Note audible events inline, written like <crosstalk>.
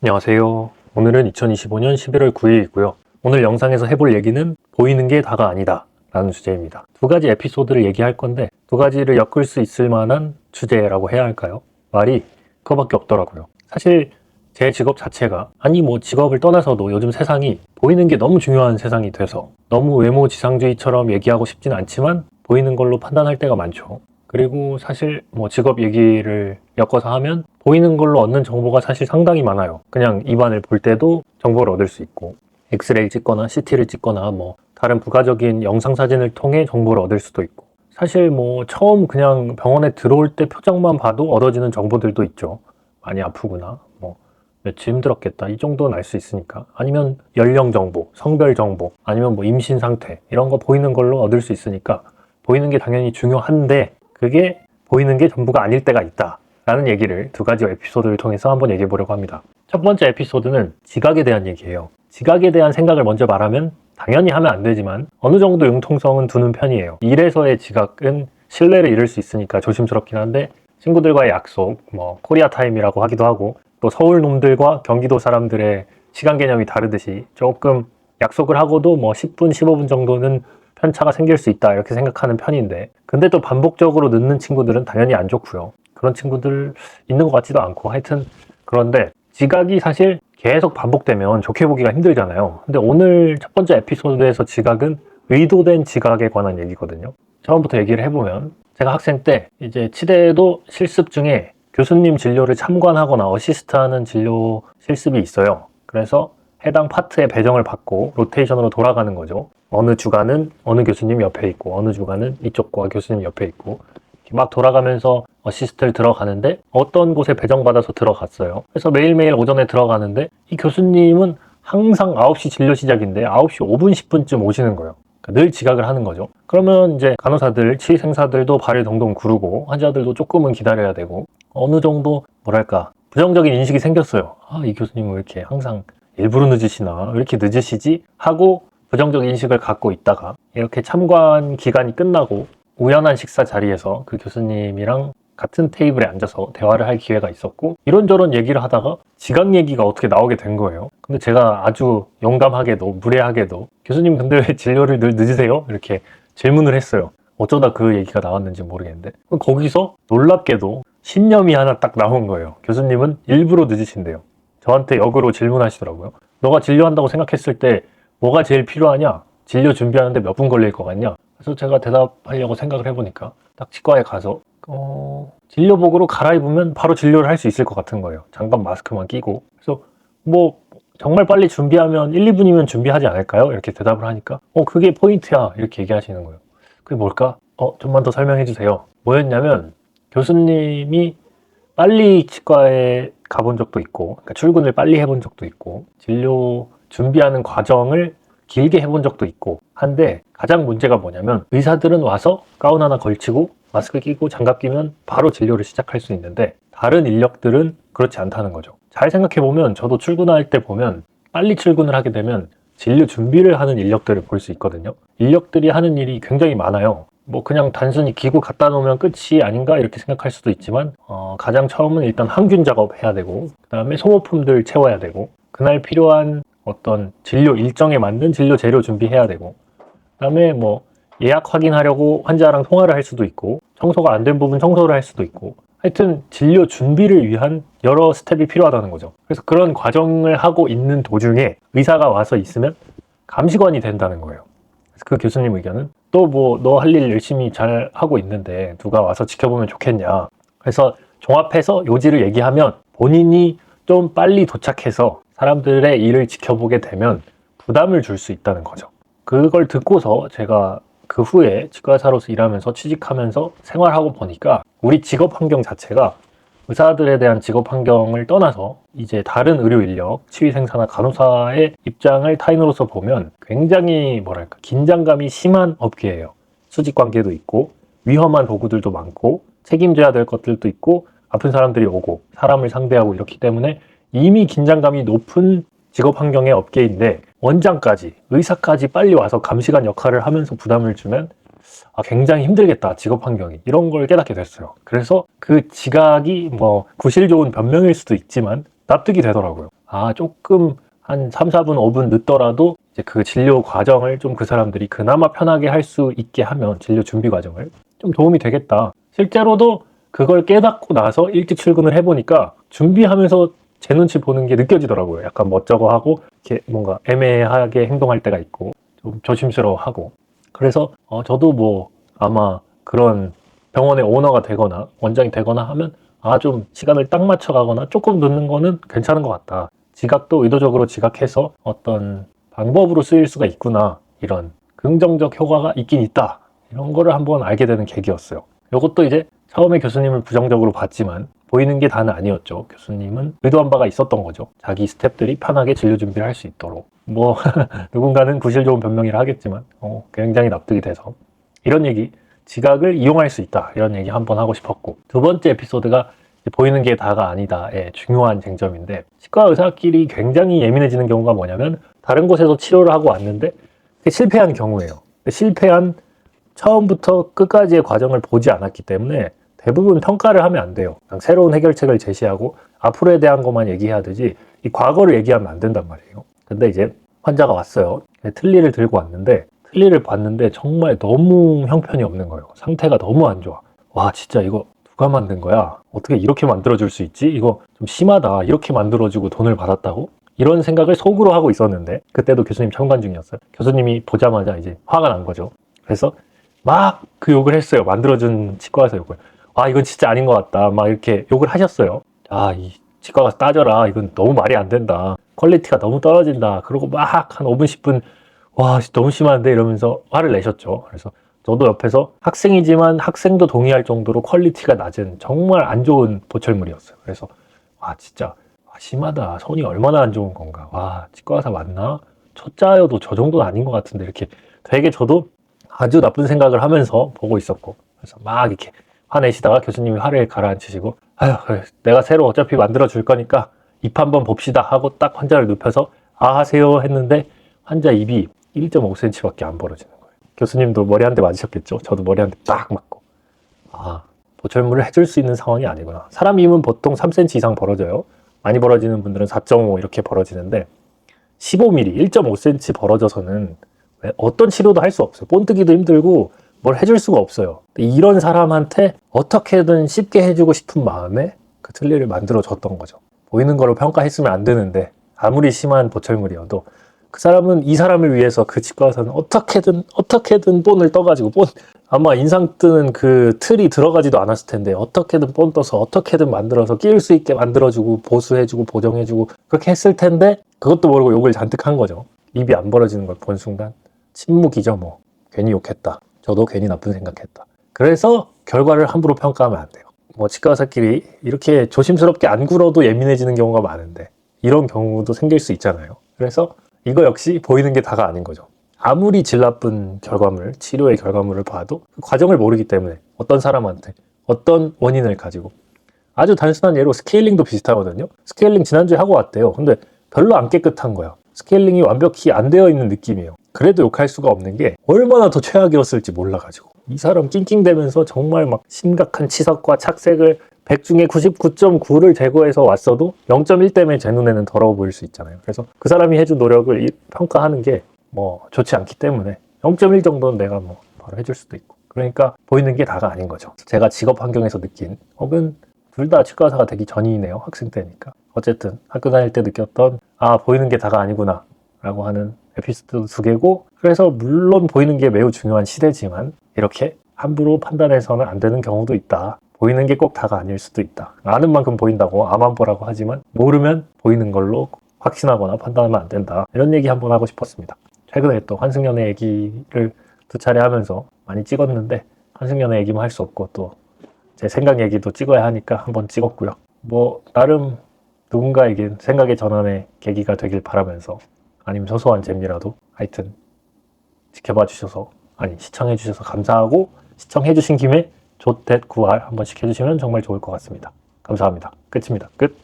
안녕하세요. 오늘은 2025년 11월 9일이고요. 오늘 영상에서 해볼 얘기는 보이는 게 다가 아니다 라는 주제입니다. 두 가지 에피소드를 얘기할 건데 두 가지를 엮을 수 있을 만한 주제라고 해야 할까요? 말이 그거밖에 없더라고요. 사실 제 직업 자체가 아니 뭐 직업을 떠나서도 요즘 세상이 보이는 게 너무 중요한 세상이 돼서 너무 외모 지상주의처럼 얘기하고 싶진 않지만 보이는 걸로 판단할 때가 많죠. 그리고 사실 뭐 직업 얘기를 엮어서 하면 보이는 걸로 얻는 정보가 사실 상당히 많아요. 그냥 입안을 볼 때도 정보를 얻을 수 있고 엑스레이 찍거나 CT를 찍거나 뭐 다른 부가적인 영상 사진을 통해 정보를 얻을 수도 있고 사실 뭐 처음 그냥 병원에 들어올 때 표정만 봐도 얻어지는 정보들도 있죠. 많이 아프구나. 뭐 며칠 힘들었겠다. 이 정도는 알 수 있으니까. 아니면 연령 정보, 성별 정보, 아니면 뭐 임신 상태 이런 거 보이는 걸로 얻을 수 있으니까 보이는 게 당연히 중요한데 그게 보이는 게 전부가 아닐 때가 있다. 라는 얘기를 두 가지 에피소드를 통해서 한번 얘기해 보려고 합니다. 첫 번째 에피소드는 지각에 대한 얘기예요. 지각에 대한 생각을 먼저 말하면 당연히 하면 안 되지만 어느 정도 융통성은 두는 편이에요. 일에서의 지각은 신뢰를 잃을 수 있으니까 조심스럽긴 한데 친구들과의 약속, 뭐 코리아 타임이라고 하기도 하고 또 서울 놈들과 경기도 사람들의 시간 개념이 다르듯이 조금 약속을 하고도 뭐 10분, 15분 정도는 편차가 생길 수 있다 이렇게 생각하는 편인데 근데 또 반복적으로 늦는 친구들은 당연히 안 좋고요. 그런 친구들 있는 것 같지도 않고 하여튼 그런데 지각이 사실 계속 반복되면 좋게 보기가 힘들잖아요. 근데 오늘 첫 번째 에피소드에서 지각은 의도된 지각에 관한 얘기거든요. 처음부터 얘기를 해보면 제가 학생 때 이제 치대에도 실습 중에 교수님 진료를 참관하거나 어시스트하는 진료 실습이 있어요. 그래서 해당 파트의 배정을 받고 로테이션으로 돌아가는 거죠. 어느 주간은 어느 교수님 옆에 있고 어느 주간은 이쪽과 교수님 옆에 있고 막 돌아가면서 어시스트를 들어가는데 어떤 곳에 배정받아서 들어갔어요. 그래서 매일매일 오전에 들어가는데 이 교수님은 항상 9시 진료 시작인데 9시 5분 10분쯤 오시는 거예요. 그러니까 늘 지각을 하는 거죠. 그러면 이제 간호사들, 치의생사들도 발을 동동 구르고 환자들도 조금은 기다려야 되고 어느 정도 뭐랄까 부정적인 인식이 생겼어요. 아, 이 교수님은 왜 이렇게 항상 일부러 늦으시나? 왜 이렇게 늦으시지? 하고 부정적 인식을 갖고 있다가 이렇게 참관 기간이 끝나고 우연한 식사 자리에서 그 교수님이랑 같은 테이블에 앉아서 대화를 할 기회가 있었고 이런저런 얘기를 하다가 지각 얘기가 어떻게 나오게 된 거예요. 근데 제가 아주 용감하게도 무례하게도 교수님 근데 왜 진료를 늘 늦으세요? 이렇게 질문을 했어요. 어쩌다 그 얘기가 나왔는지 모르겠는데 거기서 놀랍게도 신념이 하나 딱 나온 거예요. 교수님은 일부러 늦으신대요. 저한테 역으로 질문하시더라고요. 너가 진료한다고 생각했을 때 뭐가 제일 필요하냐? 진료 준비하는데 몇 분 걸릴 것 같냐? 그래서 제가 대답하려고 생각을 해보니까 딱 치과에 가서 어, 진료복으로 갈아입으면 바로 진료를 할 수 있을 것 같은 거예요. 잠깐 마스크만 끼고. 그래서 뭐 정말 빨리 준비하면 1, 2분이면 준비하지 않을까요? 이렇게 대답을 하니까 어 그게 포인트야 이렇게 얘기하시는 거예요. 그게 뭘까? 어 좀만 더 설명해 주세요. 뭐였냐면 교수님이 빨리 치과에 가본 적도 있고 그러니까 출근을 빨리 해본 적도 있고 진료 준비하는 과정을 길게 해본 적도 있고 한데 가장 문제가 뭐냐면 의사들은 와서 가운 하나 걸치고 마스크 끼고 장갑 끼면 바로 진료를 시작할 수 있는데 다른 인력들은 그렇지 않다는 거죠. 잘 생각해 보면 저도 출근할 때 보면 빨리 출근을 하게 되면 진료 준비를 하는 인력들을 볼 수 있거든요. 인력들이 하는 일이 굉장히 많아요. 뭐 그냥 단순히 기구 갖다 놓으면 끝이 아닌가 이렇게 생각할 수도 있지만 어, 가장 처음은 일단 항균 작업 해야 되고 그 다음에 소모품들 채워야 되고 그날 필요한 어떤 진료 일정에 맞는 진료 재료 준비해야 되고 그 다음에 뭐 예약 확인하려고 환자랑 통화를 할 수도 있고 청소가 안 된 부분 청소를 할 수도 있고 하여튼 진료 준비를 위한 여러 스텝이 필요하다는 거죠. 그래서 그런 과정을 하고 있는 도중에 의사가 와서 있으면 감시관이 된다는 거예요. 그 교수님 의견은 또 뭐 너 할 일 열심히 잘 하고 있는데 누가 와서 지켜보면 좋겠냐. 그래서 종합해서 요지를 얘기하면 본인이 좀 빨리 도착해서 사람들의 일을 지켜보게 되면 부담을 줄 수 있다는 거죠. 그걸 듣고서 제가 그 후에 치과의사로서 일하면서 취직하면서 생활하고 보니까 우리 직업 환경 자체가 의사들에 대한 직업 환경을 떠나서 이제 다른 의료 인력, 치위 생사나 간호사의 입장을 타인으로서 보면 굉장히 뭐랄까 긴장감이 심한 업계예요. 수직 관계도 있고 위험한 도구들도 많고 책임져야 될 것들도 있고 아픈 사람들이 오고 사람을 상대하고 이렇기 때문에 이미 긴장감이 높은 직업 환경의 업계인데 원장까지 의사까지 빨리 와서 감시관 역할을 하면서 부담을 주면 아, 굉장히 힘들겠다 직업 환경이 이런 걸 깨닫게 됐어요. 그래서 그 지각이 뭐 구실 좋은 변명일 수도 있지만 납득이 되더라고요. 아 조금 한 3, 4분, 5분 늦더라도 이제 그 진료 과정을 좀 그 사람들이 그나마 편하게 할 수 있게 하면 진료 준비 과정을 좀 도움이 되겠다. 실제로도 그걸 깨닫고 나서 일찍 출근을 해보니까 준비하면서 제 눈치 보는 게 느껴지더라고요. 약간 멋쩍어 하고 이렇게 뭔가 애매하게 행동할 때가 있고 좀 조심스러워 하고 그래서 어, 저도 뭐 아마 그런 병원의 오너가 되거나 원장이 되거나 하면 아 좀 시간을 딱 맞춰 가거나 조금 늦는 거는 괜찮은 것 같다. 지각도 의도적으로 지각해서 어떤 방법으로 쓰일 수가 있구나. 이런 긍정적 효과가 있긴 있다. 이런 거를 한번 알게 되는 계기였어요. 이것도 이제 처음에 교수님을 부정적으로 봤지만 보이는 게 다는 아니었죠. 교수님은 의도한 바가 있었던 거죠. 자기 스탭들이 편하게 진료 준비를 할 수 있도록. 뭐 <laughs> 누군가는 구실 좋은 변명이라 하겠지만 어, 굉장히 납득이 돼서 이런 얘기 지각을 이용할 수 있다 이런 얘기 한번 하고 싶었고 두 번째 에피소드가 보이는 게 다가 아니다의 중요한 쟁점인데 치과 의사끼리 굉장히 예민해지는 경우가 뭐냐면 다른 곳에서 치료를 하고 왔는데 실패한 경우예요. 실패한 처음부터 끝까지의 과정을 보지 않았기 때문에 대부분 평가를 하면 안 돼요. 새로운 해결책을 제시하고 앞으로에 대한 것만 얘기해야 되지 이 과거를 얘기하면 안 된단 말이에요. 근데 이제 환자가 왔어요. 틀니를 들고 왔는데 틀니를 봤는데 정말 너무 형편이 없는 거예요. 상태가 너무 안 좋아. 와 진짜 이거 누가 만든 거야? 어떻게 이렇게 만들어줄 수 있지? 이거 좀 심하다. 이렇게 만들어주고 돈을 받았다고? 이런 생각을 속으로 하고 있었는데 그때도 교수님 참관 중이었어요. 교수님이 보자마자 이제 화가 난 거죠. 그래서 막 그 욕을 했어요. 만들어준 치과에서 욕을. 아 이건 진짜 아닌 것 같다. 막 이렇게 욕을 하셨어요. 아 이 치과 가서 따져라. 이건 너무 말이 안 된다. 퀄리티가 너무 떨어진다. 그러고 막 한 5분 10분 와 너무 심한데 이러면서 화를 내셨죠. 그래서 저도 옆에서 학생이지만 학생도 동의할 정도로 퀄리티가 낮은 정말 안 좋은 보철물이었어요. 그래서 와 진짜 와, 심하다. 손이 얼마나 안 좋은 건가. 와 치과 의사 맞나? 초짜여도 저 정도는 아닌 것 같은데 이렇게 되게 저도 아주 나쁜 생각을 하면서 보고 있었고 그래서 막 이렇게 화내시다가 교수님이 화를 가라앉히시고 아휴 내가 새로 어차피 만들어 줄 거니까 입 한번 봅시다 하고 딱 환자를 눕혀서 아 하세요 했는데 환자 입이 1.5cm밖에 안 벌어지는 거예요. 교수님도 머리 한 대 맞으셨겠죠. 저도 머리 한 대 딱 맞고 아 보철물을 해줄 수 있는 상황이 아니구나. 사람 입은 보통 3cm 이상 벌어져요. 많이 벌어지는 분들은 4.5 이렇게 벌어지는데 15mm, 1.5cm 벌어져서는 왜 어떤 치료도 할 수 없어요. 본뜨기도 힘들고 뭘 해줄 수가 없어요. 이런 사람한테 어떻게든 쉽게 해주고 싶은 마음에 그 틀니를 만들어 줬던 거죠. 보이는 거로 평가했으면 안 되는데 아무리 심한 보철물이어도 그 사람은 이 사람을 위해서 그 치과 의사는 어떻게든 어떻게든 본을 떠가지고 본 아마 인상 뜨는 그 틀이 들어가지도 않았을 텐데 어떻게든 본 떠서 어떻게든 만들어서 끼울 수 있게 만들어주고 보수해주고 보정해주고 그렇게 했을 텐데 그것도 모르고 욕을 잔뜩 한 거죠. 입이 안 벌어지는 걸 본 순간 침묵이죠 뭐 괜히 욕했다. 저도 괜히 나쁜 생각했다. 그래서 결과를 함부로 평가하면 안 돼요. 뭐 치과 의사끼리 이렇게 조심스럽게 안 굴어도 예민해지는 경우가 많은데 이런 경우도 생길 수 있잖아요. 그래서 이거 역시 보이는 게 다가 아닌 거죠. 아무리 질 나쁜 결과물, 치료의 결과물을 봐도 그 과정을 모르기 때문에 어떤 사람한테 어떤 원인을 가지고 아주 단순한 예로 스케일링도 비슷하거든요. 스케일링 지난주에 하고 왔대요. 근데 별로 안 깨끗한 거야. 스케일링이 완벽히 안 되어 있는 느낌이에요. 그래도 욕할 수가 없는 게 얼마나 더 최악이었을지 몰라가지고 이 사람 낑낑대면서 정말 막 심각한 치석과 착색을 100 중에 99.9를 제거해서 왔어도 0.1 때문에 제 눈에는 더러워 보일 수 있잖아요. 그래서 그 사람이 해준 노력을 이- 평가하는 게 뭐 좋지 않기 때문에 0.1 정도는 내가 뭐 바로 해줄 수도 있고 그러니까 보이는 게 다가 아닌 거죠. 제가 직업 환경에서 느낀 혹은 둘 다 치과 의사가 되기 전이네요. 학생 때니까. 어쨌든 학교 다닐 때 느꼈던 아 보이는 게 다가 아니구나 라고 하는 에피소드 두 개고 그래서 물론 보이는 게 매우 중요한 시대지만 이렇게 함부로 판단해서는 안 되는 경우도 있다. 보이는 게 꼭 다가 아닐 수도 있다. 아는 만큼 보인다고 아만 보라고 하지만 모르면 보이는 걸로 확신하거나 판단하면 안 된다. 이런 얘기 한번 하고 싶었습니다. 최근에 또 환승연애 얘기를 두 차례 하면서 많이 찍었는데 환승연애 얘기만 할 수 없고 또 제 생각 얘기도 찍어야 하니까 한번 찍었고요. 뭐 나름 누군가에겐 생각의 전환의 계기가 되길 바라면서 아니면 소소한 재미라도 하여튼 지켜봐 주셔서 아니 시청해 주셔서 감사하고 시청해 주신 김에 조댓 구할 한 번씩 해주시면 정말 좋을 것 같습니다. 감사합니다. 끝입니다. 끝.